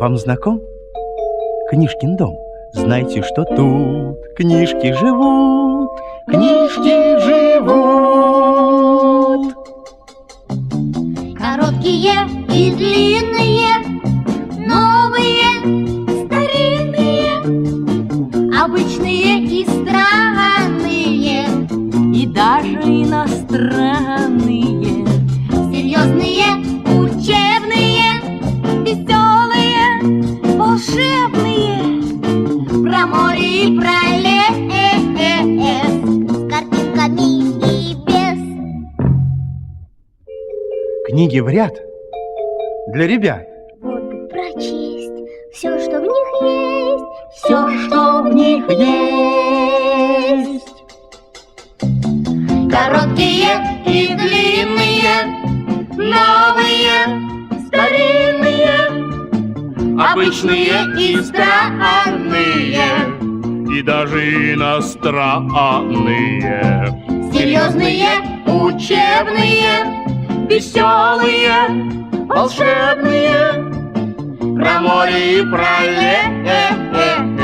Вам знаком Книжкин дом? Знайте, что тут книжки живут, книжки живут. Короткие и длинные, новые, старинные, обычные и странные, и даже иностранные. Волшебные, про море и про лес, с картинками и без. Книги в ряд для ребят. Вот бы прочесть все, что в них есть, все, что в них есть. Короткие и длинные, Обычные и странные, и даже иностранные. серьезные, учебные, Веселые, волшебные, про море и про лес.